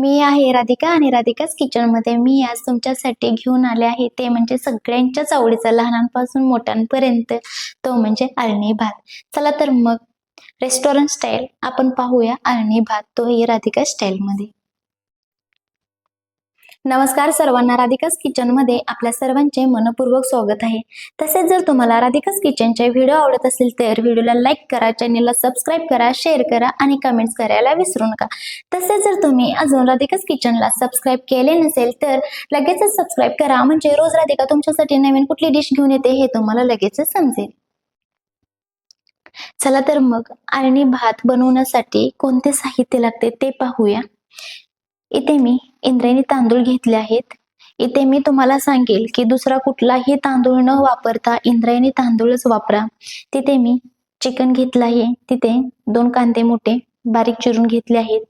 मी आहे राधिका आणि राधिकाच किचनमध्ये मी आज तुमच्यासाठी घेऊन आले आहे. ते म्हणजे सगळ्यांच्याच आवडीचा लहानांपासून मोठ्यांपर्यंत. तो म्हणजे अळणी भात. चला तर मग रेस्टॉरंट स्टाईल आपण पाहूया अळणी भात. तोही राधिका स्टाईलमध्ये नमस्कार सर्वांना राधिकाच किचनमध्ये आपल्या सर्वांचे मनपूर्वक स्वागत आहे. तसेच जर तुम्हाला राधिकाच किचनचे व्हिडिओ आवडत असेल तर व्हिडिओला लाईक करा चॅनेलला सबस्क्राईब करा शेअर करा आणि कमेंट्स करायला विसरू नका. तसेच जर तुम्ही अजून राधिकाच किचनला सबस्क्राईब केले नसेल तर लगेचच सबस्क्राईब करा. म्हणजे रोज राधिका तुमच्यासाठी नवीन कुठली डिश घेऊन येते हे तुम्हाला लगेचच समजेल. चला तर मग आळणी भात बनवण्यासाठी कोणते साहित्य लागते ते पाहूया. इथे मी इंद्रायणी तांदूळ घेतले आहेत. इथे मी तुम्हाला सांगेल की दुसरा कुठलाही तांदूळ न वापरता इंद्रायणी तांदूळच वापरा. तिथे मी चिकन घेतलं आहे. तिथे दोन कांदे मोठे बारीक चिरून घेतले आहेत.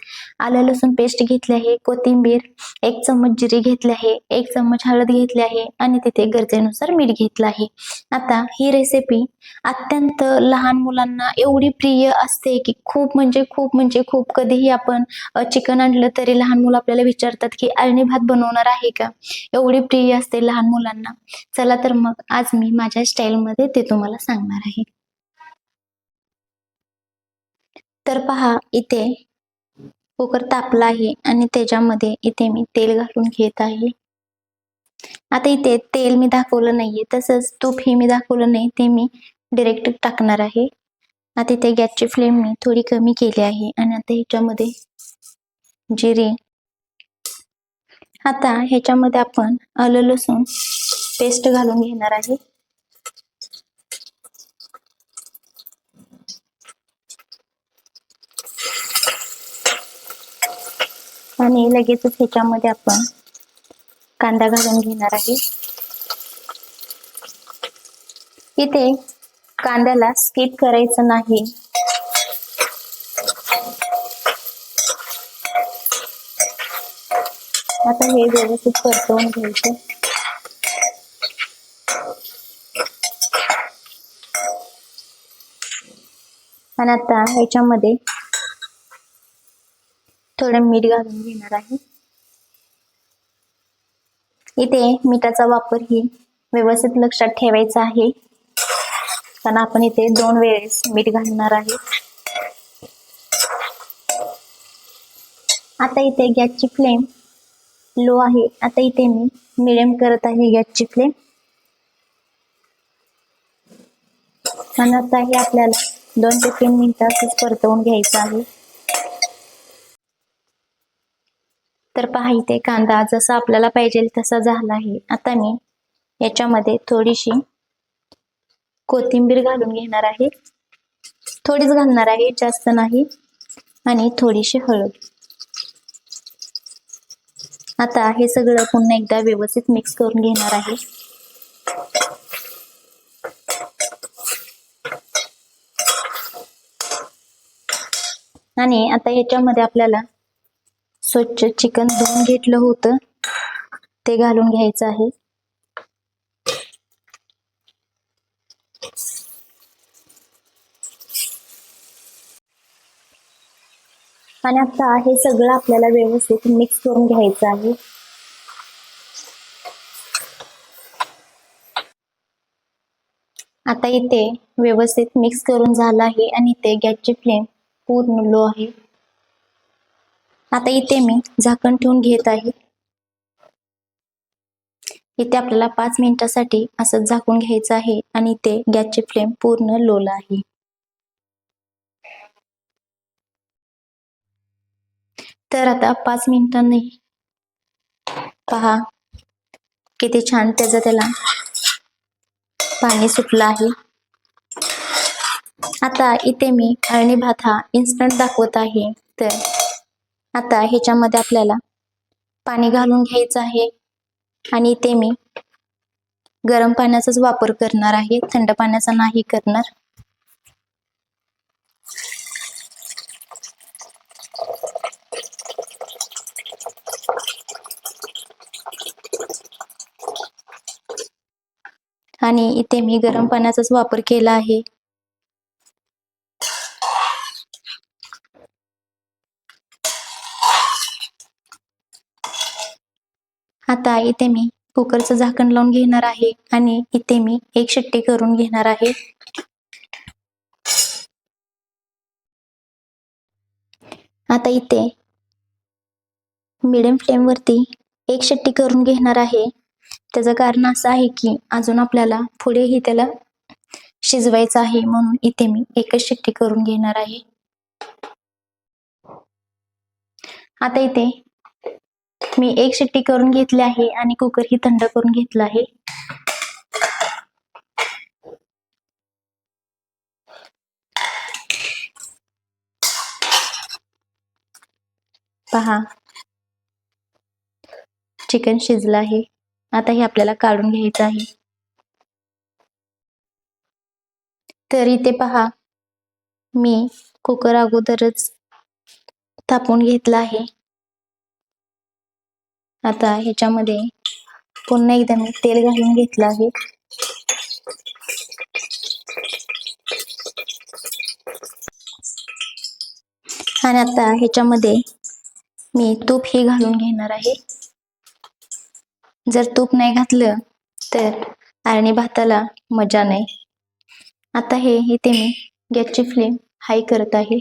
आलं लसूण पेस्ट घेतली आहे. कोथिंबीर एक चम्मच जिरे घेतले आहे. एक चम्मच हळद घेतली आहे. आणि तिथे गरजेनुसार मीठ घेतलं आहे. आता ही रेसिपी अत्यंत लहान मुलांना एवढी प्रिय असते की खूप म्हणजे खूप म्हणजे खूप. कधीही आपण चिकन आणलं तरी लहान मुलं आपल्याला विचारतात की अळणी भात बनवणार आहे का? एवढी प्रिय असते लहान मुलांना. चला तर मग आज मी माझ्या स्टाईलमध्ये ते तुम्हाला सांगणार आहे. तर पहा इथे कुकर तापला आहे आणि त्याच्यामध्ये इथे मी तेल घालून घेत आहे. आता इथे तेल मी दाखवलं नाहीये तसंच तूप हे मी दाखवलं नाही ते मी डिरेक्ट टाकणार आहे. आता इथे गॅसची फ्लेम मी थोडी कमी केली आहे आणि आता ह्याच्यामध्ये जिरे. आता ह्याच्यामध्ये आपण आलं लसूण पेस्ट घालून घेणार आहे. आणि लगेचच ह्याच्यामध्ये आपण कांदा घालून घेणार आहे. इथे कांद्याला स्किप करायचं नाही. आता हे व्यवस्थित परतवून घ्यायचं. आणि आता ह्याच्यामध्ये थोडं मीठ घालून घेणार आहे. इथे मिठाचा वापर ही व्यवस्थित लक्षात ठेवायचा आहे. कारण आपण इथे दोन वेळेस मीठ घालणार आहे. आता इथे गॅसची फ्लेम लो आहे. आता इथे मी मिडियम करत आहे गॅसची फ्लेम. आणि आता हे आपल्याला दोन ते तीन मिनिटं परतवून घ्यायचं आहे. तर पहा इथे कांदा जसा आपल्याला पाहिजे तसा झाला आहे. आता मी याच्यामध्ये थोडीशी कोथिंबीर घालून घेणार आहे. थोडीच घालणार आहे जास्त नाही. आणि थोडीशी हळद. आता हे सगळं पुन्हा एकदा व्यवस्थित मिक्स करून घेणार आहे. आणि आता याच्यामध्ये आपल्याला स्वच्छ चिकन धुवून घेतलं होतं. ते घालून घ्यायचं आहे. आणि आता हे सगळं आपल्याला व्यवस्थित मिक्स करून घ्यायचं आहे. आता इथे व्यवस्थित मिक्स करून झालं आहे आणि इथे गॅसची फ्लेम पूर्ण लो आहे. आता इथे मी झाकण ठेवून घेत आहे. इथे आपल्याला पाच मिनिटासाठी असं झाकून घ्यायचं आहे आणि इथे गॅसची फ्लेम पूर्ण लोला आहे. तर आता पाच मिनिटांनी पहा किती छान त्याचं त्याला पाणी सुटलं आहे. आता इथे मी अळणी भात हा इन्स्टंट दाखवत आहे. तर आता ह्याच्यामध्ये आपल्याला पाणी घालून घ्यायचं आहे. आणि इथे मी गरम पाण्याचाच वापर करणार आहे. थंड पाण्याचा नाही करणार. आणि इथे मी गरम पाण्याचाच वापर केला आहे. आता इथे मी कुकरचं झाकण लावून घेणार आहे आणि इथे मी एक शिट्टी करून घेणार आहे. आता इथे मिडियम फ्लेमवरती एक शिट्टी करून घेणार आहे. त्याचं कारण असं आहे की अजून आपल्याला पुढेही त्याला शिजवायचं आहे म्हणून इथे मी एकच शिट्टी करून घेणार आहे. आता इथे मी एक शिट्टी करून घेतली आहे आणि कुकर ही थंड करून घेतला आहे. पहा. चिकन शिजलं आहे. आता हे आपल्याला काढून घ्यायचं आहे. तरी ते पहा. मी कुकर अगोदरच तापून घेतला आहे. आता ह्याच्यामध्ये पुन्हा एकदा मी तेल घालून घेतलं आहे. आणि आता ह्याच्यामध्ये मी तूप हे घालून घेणार आहे. जर तूप नाही घातलं तर आणि भाताला मजा नाही. आता हे इथे मी गॅसची फ्लेम हाय करत आहे.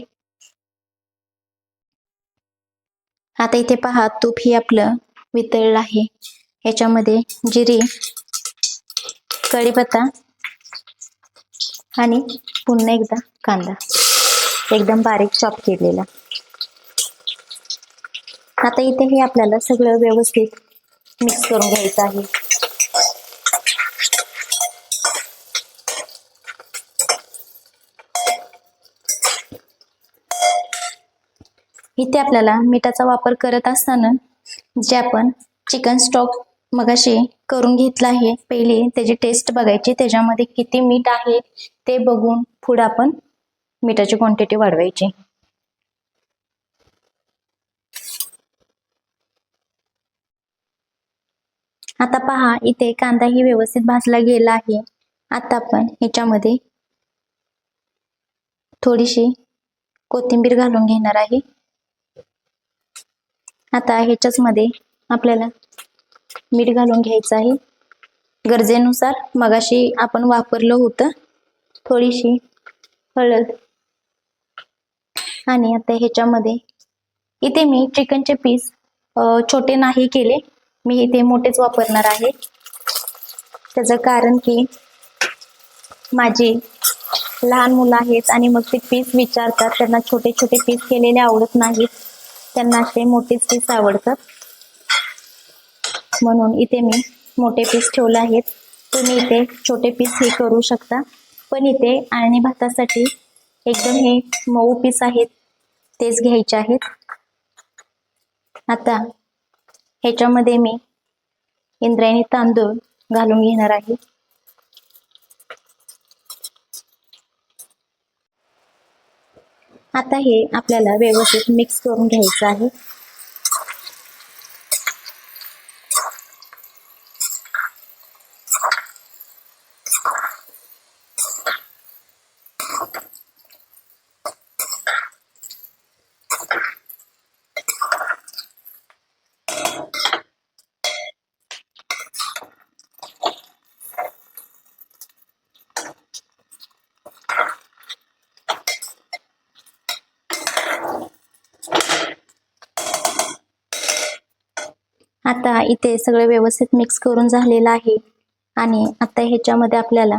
आता इथे पहा तूप हे आपलं वितळला आहे. याच्यामध्ये जिरी कढीपत्ता आणि पुन्हा एकदा कांदा. एकदम बारीक चॉप केलेला. आता इथे हे आपल्याला सगळं व्यवस्थित मिक्स करून घ्यायचं आहे. इथे आपल्याला मिठाचा वापर करत असताना जे आपण चिकन स्टॉक मगाशी करून घेतला आहे. पहिले त्याची टेस्ट बघायची. त्याच्यामध्ये किती मीठ आहे ते बघून पुढे आपण मिठाची क्वांटिटी वाढवायची. आता पहा इथे कांदाही व्यवस्थित भाजला गेला आहे. आता आपण ह्याच्यामध्ये थोडीशी कोथिंबीर घालून घेणार आहे. आता ह्याच्याच मध्ये आपल्याला मीठ घालून घ्यायचं आहे. गरजेनुसार मगाशी आपण वापरलं होतं थोडीशी हळद. आणि आता ह्याच्यामध्ये इथे मी चिकनचे पीस छोटे नाही केले. मी इथे मोठेच वापरणार आहे. त्याचं कारण की माझी लहान मुलं आहेत आणि मग ते पीस विचारतात त्यांना छोटे छोटे पीस केलेले आवडत नाहीत. त्यांना असे मोठेच पीस आवडतात. म्हणून इथे मी मोठे पीस ठेवले आहेत. तुम्ही इथे छोटे पीस हे करू शकता. पण इथे आणि भातासाठी एकदम हे मऊ पीस आहेत. तेच घ्यायचे आहेत. आता ह्याच्यामध्ये मी इंद्रायणी तांदूळ घालून घेणार आहे. आता हे आपल्याला व्यवस्थित मिक्स करून घ्यायचं आहे. आता इथे सगळं व्यवस्थित मिक्स करून झालेलं आहे. आणि आता ह्याच्यामध्ये आपल्याला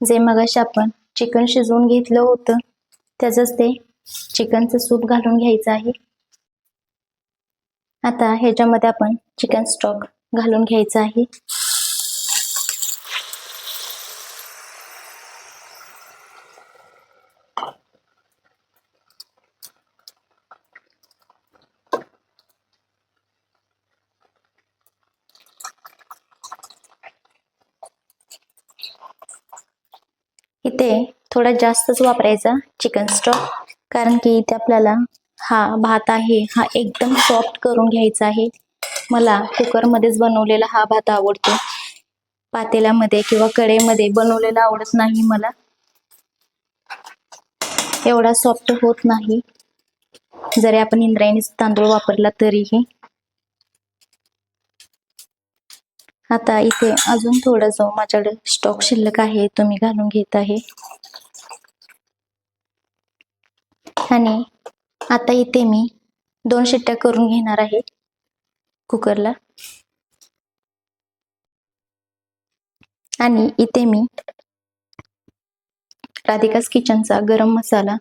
जे मगाशी आपण चिकन शिजवून घेतलं होतं त्याचंच ते चिकनचं सूप घालून घ्यायचं आहे. आता ह्याच्यामध्ये आपण चिकन स्टॉक घालून घ्यायचा आहे. इथे थोडा जास्तच वापरायचा. चिकन स्टॉक कारण की इथे आपल्याला हा भात आहे हा एकदम सॉफ्ट करून घ्यायचा आहे. मला कुकरमध्येच बनवलेला हा भात आवडतो. पातेल्यामध्ये किंवा कढईमध्ये बनवलेला आवडत नाही मला. एवढा सॉफ्ट होत नाही. जरी आपण इंद्रायणीचा तांदूळ वापरला तरीही. आता इथे अजून थोडा जो माझ्याकडे स्टॉक शिल्लक आहे तो मी घालून घेत आहे. आणि आता इथे मी दोन शिट्ट्या करून घेणार आहे कुकरला. आणि इथे मी राधिकाच किचनचा गरम मसाला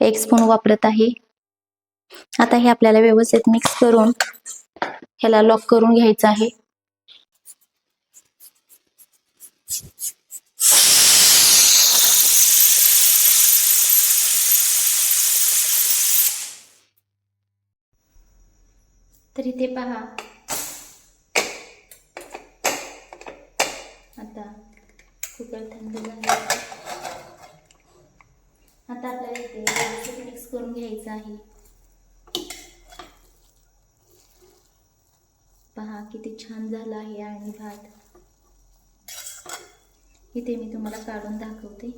एक स्पून वापरत आहे. आता हे आपल्याला व्यवस्थित मिक्स करून ह्याला लॉक करून घ्यायचं आहे. तर इथे पहा. आता कुकर थंड झाला. आता आपल्याला इथे व्यवस्थित मिक्स करून घ्यायचं आहे. पहा किती छान झाला आहे आणि भात. इथे मी तुम्हाला काढून दाखवते.